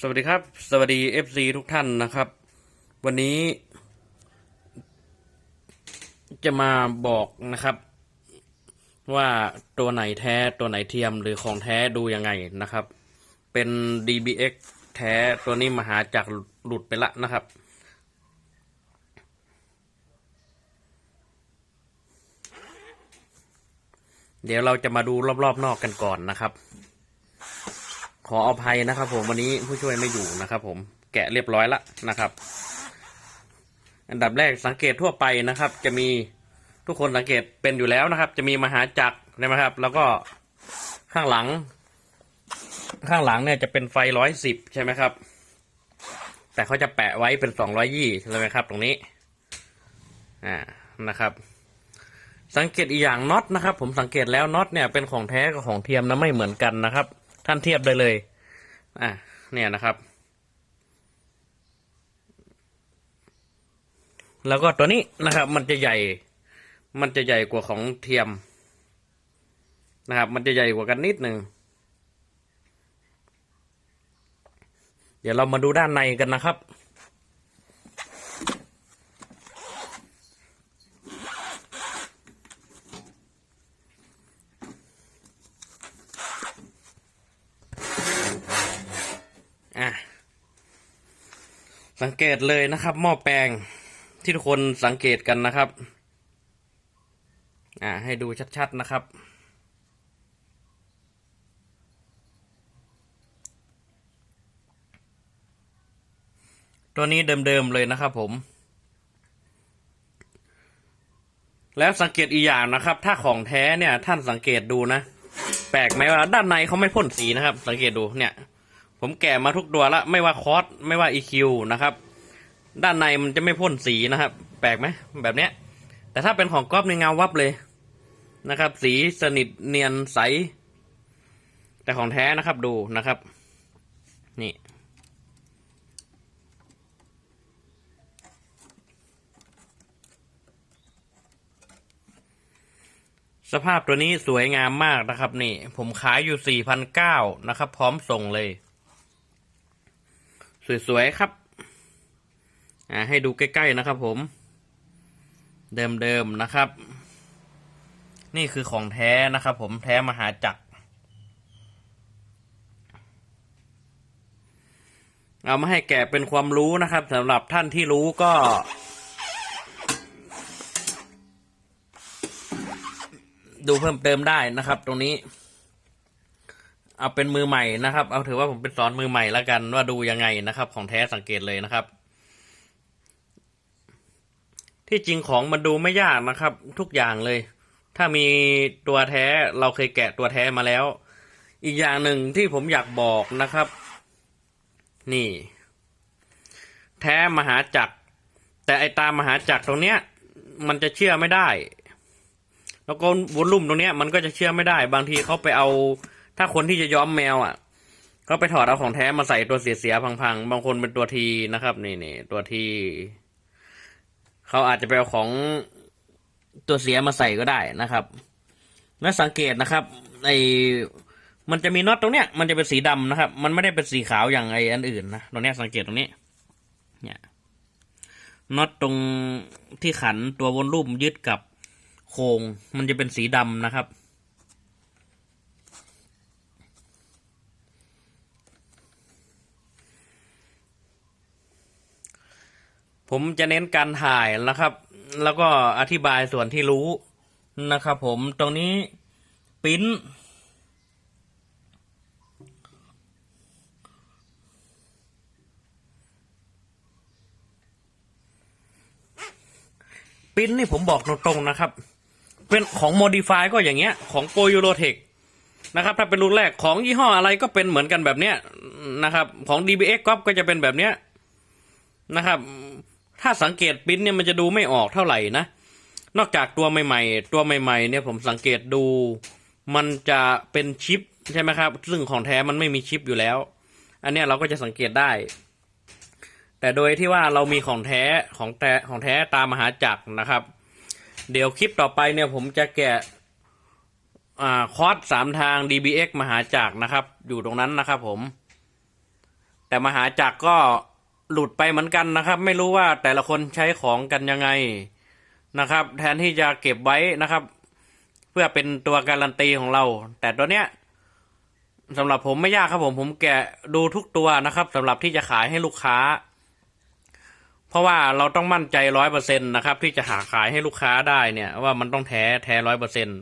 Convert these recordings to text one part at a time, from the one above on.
สวัสดีครับ สวัสดี FC ทุกท่านนะครับ วันนี้ จะมาบอกนะครับ ว่าตัวไหนแท้ตัวไหนเทียมหรือของแท้ดูยังไงนะครับ เป็น DBX แท้ตัวนี้มาหาจากหลุดไปละนะครับ เดี๋ยวเราจะมาดูรอบๆนอกกันก่อนนะครับ ขออภัยนะครับ ผมวันนี้ผู้ช่วยไม่อยู่นะครับ ผมแกะเรียบร้อยละนะครับ อันดับแรกสังเกตทั่วไปนะครับ จะมีทุกคนสังเกตเป็นอยู่แล้วนะครับ จะมีมหาจักรนะครับ แล้วก็ข้างหลัง ข้างหลังเนี่ยจะเป็นไฟร้อยสิบใช่ไหมครับ แต่เขาจะแปะไว้เป็นสองร้อยยี่ใช่ไหมครับ ตรงนี้อ่านะครับ สังเกตอีกอย่างน็อตนะครับ ผมสังเกตแล้วน็อตเนี่ยเป็นของแท้กับของเทียมนะไม่เหมือนกันนะครับ ท่านเทียบได้เลย อะเนี่ยนะครับ แล้วก็ตัวนี้นะครับ มันจะใหญ่ มันจะใหญ่กว่าของเทียมนะครับ มันจะใหญ่กว่ากันนิดหนึ่งเดี๋ยวเรามาดูด้านในกันนะครับ เกตเลยนะครับ หม้อแปลงที่ทุกคนสังเกตกันนะครับ อ่า ให้ดูชัดๆนะครับ ตัวนี้เดิมๆเลยนะครับผม แล้วสังเกตอีกอย่างนะครับ ถ้าของแท้เนี่ย ท่านสังเกตดูนะ แปลกไหมว่าด้านในเขาไม่พ่นสีนะครับ สังเกตดูเนี่ยผมแกะมาทุกตัวละไม่ว่าคอสไม่ว่า EQ นะครับ ด้านในมันจะไม่พ่นสีนะครับ แปลกไหมแบบเนี้ย แต่ถ้าเป็นของก๊อฟในเงาวับเลยนะครับ สีสนิทเนียนใส แต่ของแท้นะครับดูนะครับ นี่ สภาพตัวนี้สวยงามมากนะครับ นี่ ผมขายอยู่สี่พันเก้านะครับ พร้อมส่งเลย สวย ๆ ครับ อ่าให้ดูใกล้ๆนะครับผม เดิมๆนะครับ นี่คือของแท้นะครับผมแท้มหาจักรเอามาให้แกะเป็นความรู้นะครับสำหรับท่านที่รู้ก็ ดูเพิ่มเติมได้นะครับ ตรงนี้ เอาเป็นมือใหม่นะครับ เอาถือว่าผมเป็นสอนมือใหม่แล้วกันว่าดูยังไงนะครับ ของแท้สังเกตเลยนะครับ ที่จริงของมันดูไม่ยากนะครับ ทุกอย่างเลย ถ้ามีตัวแท้เราเคยแกะตัวแท้มาแล้ว อีกอย่างหนึ่งที่ผมอยากบอกนะครับ นี่ แท้มหาจักร แต่ไอตามมหาจักรตรงเนี้ย มันจะเชื่อไม่ได้ แล้วก็วอลลุ่มตรงเนี้ย มันก็จะเชื่อไม่ได้ บางทีเขาไปเอา ถ้าคนที่จะย้อมแมวอะเขาไปถอดเอาของแท้มาใส่ตัวเสียๆพังๆ บางคนเป็นตัวทีนะครับ นี่นี่ตัวที เขาอาจจะไปเอาของตัวเสียมาใส่ก็ได้นะครับ และสังเกตนะครับไอมันจะมีน็อตตรงเนี้ยมันจะเป็นสีดำนะครับ มันไม่ได้เป็นสีขาวอย่างไออันอื่นนะตรงเนี้ยสังเกตตรงนี้ เนี่ยน็อตตรงที่ขันตัววนรูปยึดกับโครงมันจะเป็นสีดำนะครับ ผมจะเน้นการถ่ายนะครับ แล้วก็อธิบายส่วนที่รู้นะครับผมตรงนี้ปิ้นปิ้นนี่ผมบอกตรงๆนะครับ เป็นของโมดิฟายก็อย่างเงี้ย ของโกยูโรเทคนะครับ ถ้าเป็นรุ่นแรกของยี่ห้ออะไรก็เป็นเหมือนกันแบบเนี้ยนะครับ ของ DBX ก็ก็จะเป็นแบบเนี้ยนะครับ ถ้าสังเกตปริ้นเนี่ยมันจะดูไม่ออกเท่าไหร่นะ นอกจากตัวใหม่ ๆ ตัวใหม่ ๆ เนี่ยผมสังเกตดู มันจะเป็นชิปใช่ไหมครับ ซึ่งของแท้มันไม่มีชิปอยู่แล้ว อันเนี้ยเราก็จะสังเกตได้ แต่โดยที่ว่าเรามีของแท้ของแท้ของแท้ตามมหาจักรนะครับ เดี๋ยวคลิปต่อไปเนี่ยผมจะแกะอ่าคอร์สสามทาง DBX มหาจักรนะครับ อยู่ตรงนั้นนะครับผม แต่มหาจักรก็ หลุดไปเหมือนกันนะครับ ไม่รู้ว่าแต่ละคนใช้ของกันยังไงนะครับ แทนที่จะเก็บไว้นะครับ เพื่อเป็นตัวการันตีของเรา แต่ตัวเนี้ยสำหรับผมไม่ยากครับผมผมแกะดูทุกตัวนะครับสำหรับที่จะขายให้ลูกค้า เพราะว่าเราต้องมั่นใจร้อยเปอร์เซ็นต์นะครับที่จะหาขายให้ลูกค้าได้เนี่ย ว่ามันต้องแท้แท้ร้อยเปอร์เซ็นต์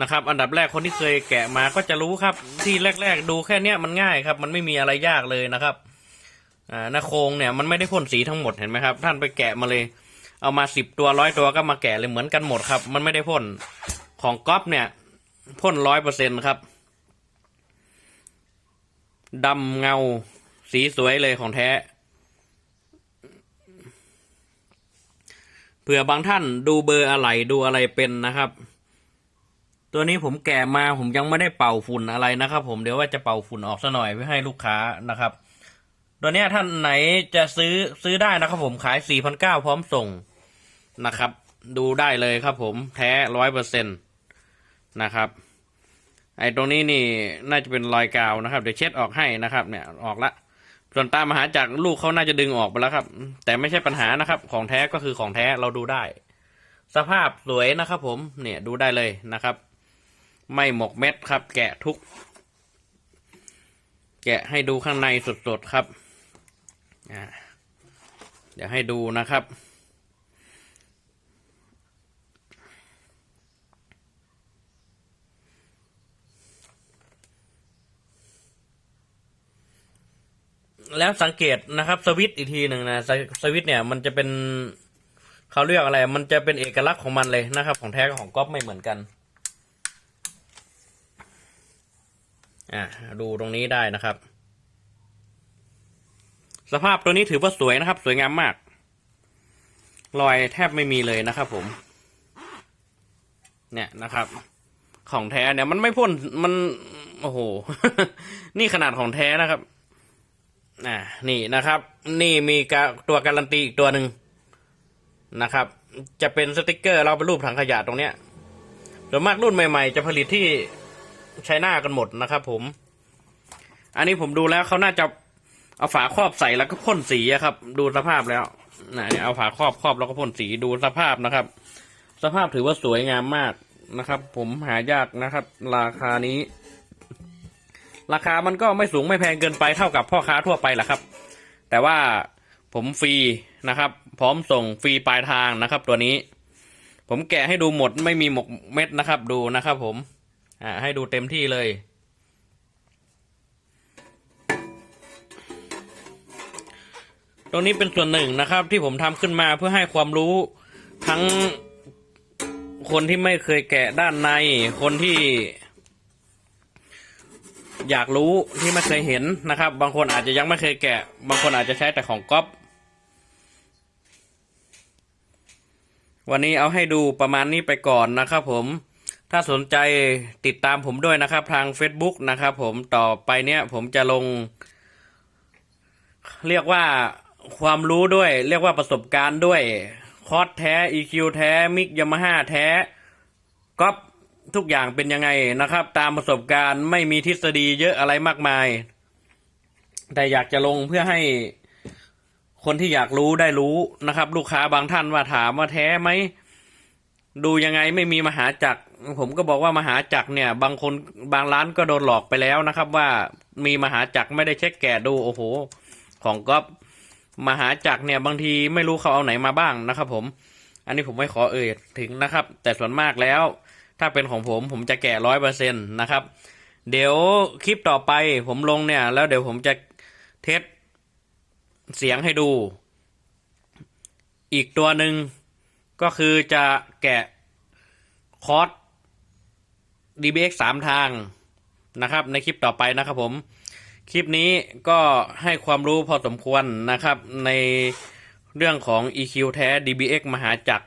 นะครับอันดับแรกคนที่เคยแกะมาก็จะรู้ครับ ที่แรก ๆ ดูแค่เนี้ยมันง่ายครับ มันไม่มีอะไรยากเลยนะครับ อ่าหน้าโครงเนี่ยมันไม่ได้พ่นสีทั้งหมดเห็นไหมครับ ท่านไปแกะมาเลย เอามาสิบตัวร้อยตัวก็มาแกะเลยเหมือนกันหมดครับ มันไม่ได้พ่นของก๊อฟเนี่ยพ่นร้อยเปอร์เซ็นครับดำเงาสีสวยเลยของแท้เผื่อบางท่านดูเบอร์อะไรดูอะไรเป็นนะครับ ตัวนี้ผมแกะมาผมยังไม่ได้เป่าฝุ่นอะไรนะครับ ผมเดี๋ยวว่าจะเป่าฝุ่นออกซะหน่อยเพื่อให้ลูกค้านะครับ ตัวเนี้ยท่านไหนจะซื้อซื้อได้นะครับผมขายสี่พันเก้าพร้อมส่งนะครับ ดูได้เลยครับผมแท้ร้อยเปอร์เซ็นตนะครับ ไอ้ตรงนี้นี่น่าจะเป็นรอยกาวนะครับ เดี๋ยวเช็ดออกให้นะครับ เนี่ยออกละ ส่วนตามหาจากรลูกเขาน่าจะดึงออกไปแล้วครับ แต่ไม่ใช่ปัญหานะครับ ของแท้ก็คือของแท้เราดูได้ สภาพสวยนะครับ ผมเนี่ยดูได้เลยนะครับ ไม่หมกเม็ดครับ แกะทุก แกะให้ดูข้างในสดๆครับ เดี๋ยวให้ดูนะครับ แล้วสังเกตนะครับ สวิตอีกทีหนึ่งนะสวิสวิตเนี่ยมันจะเป็นเขาเรียกอะไร มันจะเป็นเอกลักษณ์ของมันเลยนะครับ ของแท้กับของก๊อปไม่เหมือนกัน อ่าดูตรงนี้ได้นะครับ สภาพตัวนี้ถือว่าสวยนะครับ สวยงามมาก รอยแทบไม่มีเลยนะครับ ผม เนี่ยนะครับ ของแท้เนี่ยมันไม่พ่นมันโอ้โห นี่ขนาดของแท้นะครับอ่านี่นะครับ นี่มีตัวการันตีอีกตัวหนึ่งนะครับ จะเป็นสติกเกอร์ เราเป็นรูปถังขยะตรงเนี้ยส่วนมากรุ่นใหม่ๆ จะผลิตที่ใช้หน้ากันหมดนะครับ ผม อันนี้ผมดูแล้วเขาน่าจะ เอาฝาครอบใส่แล้วก็พ่นสีครับ ดูสภาพแล้วนะเนี่ยเอาฝาครอบครอบแล้วก็พ่นสีดูสภาพนะครับ สภาพถือว่าสวยงามมากนะครับ ผมหายากนะครับ ราคานี้ ราคามันก็ไม่สูงไม่แพงเกินไปเท่ากับพ่อค้าทั่วไปแหละครับ แต่ว่าผมฟรีนะครับ พร้อมส่งฟรีปลายทางนะครับ ตัวนี้ ผมแกะให้ดูหมดไม่มีหมกเม็ดนะครับ ดูนะครับ ผมอ่าให้ดูเต็มที่เลย ตรงนี้เป็นส่วนหนึ่งนะครับ ที่ผมทำขึ้นมาเพื่อให้ความรู้ทั้งคนที่ไม่เคยแกะด้านใน คนที่ อยากรู้ที่ไม่เคยเห็นนะครับ บางคนอาจจะยังไม่เคยแกะ บางคนอาจจะใช้แต่ของก๊อปวันนี้เอาให้ดูประมาณนี้ไปก่อนนะครับผม ถ้าสนใจติดตามผมด้วยนะครับทาง Facebook นะครับผมต่อไปเนี้ยผมจะลง เรียกว่า ความรู้ด้วย เรียกว่าประสบการณ์ด้วย คอร์สแท้ EQ แท้ มิกยามาฮ่าแท้ก๊อปทุกอย่างเป็นยังไงนะครับ ตามประสบการณ์ไม่มีทฤษฎีเยอะอะไรมากมาย แต่อยากจะลงเพื่อให้คนที่อยากรู้ได้รู้นะครับ ลูกค้าบางท่านว่าถามว่าแท้ไหมดูยังไงไม่มีมหาจักรผมก็บอกว่ามหาจักรเนี่ย บางคนบางร้านก็โดนหลอกไปแล้วนะครับ ว่ามีมหาจักรไม่ได้เช็คแกะดูโอ้โห ของก๊อฟ มหาจักรเนี่ยบางทีไม่รู้เขาเอาไหนมาบ้างนะครับ ผม อันนี้ผมไม่ขอเอ่ยถึงนะครับ แต่ส่วนมากแล้ว ถ้าเป็นของผมผมจะแกะร้อยเปอร์เซ็นต์นะครับ เดี๋ยวคลิปต่อไปผมลงเนี่ย แล้วเดี๋ยวผมจะเทสเสียงให้ดู อีกตัวหนึ่งก็คือจะแกะคอร์ส DBX สามทางนะครับ ในคลิปต่อไปนะครับผม คลิปนี้ก็ให้ความรู้พอสมควรนะครับ ในเรื่องของ EQ แท้ DBX มหาจักร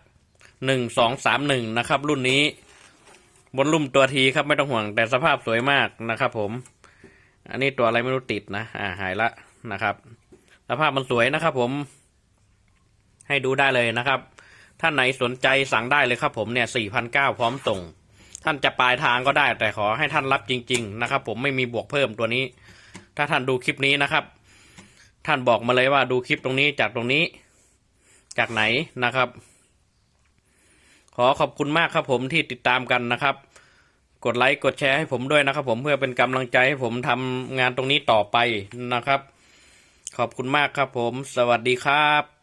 หนึ่งสองสามหนึ่งนะครับ รุ่นนี้ บนลุ่มตัวทีครับไม่ต้องห่วงแต่สภาพสวยมากนะครับ ผม อันนี้ตัวอะไรไม่รู้ติดนะ อ่าหายละนะครับ สภาพมันสวยนะครับ ผม ให้ดูได้เลยนะครับ ท่านไหนสนใจสั่งได้เลยครับ ผมเนี่ยสี่พันเก้าพร้อมส่ง ท่านจะปลายทางก็ได้ แต่ขอให้ท่านรับจริง ๆ นะครับ ผมไม่มีบวกเพิ่มตัวนี้ ถ้าท่านดูคลิปนี้นะครับ ท่านบอกมาเลยว่าดูคลิปตรงนี้จากตรงนี้ จากไหนนะครับ ขอขอบคุณมากครับผมที่ติดตามกันนะครับ กดไลค์กดแชร์ให้ผมด้วยนะครับ ผมเพื่อเป็นกำลังใจให้ผมทำงานตรงนี้ต่อไปนะครับ ขอบคุณมากครับผม สวัสดีครับ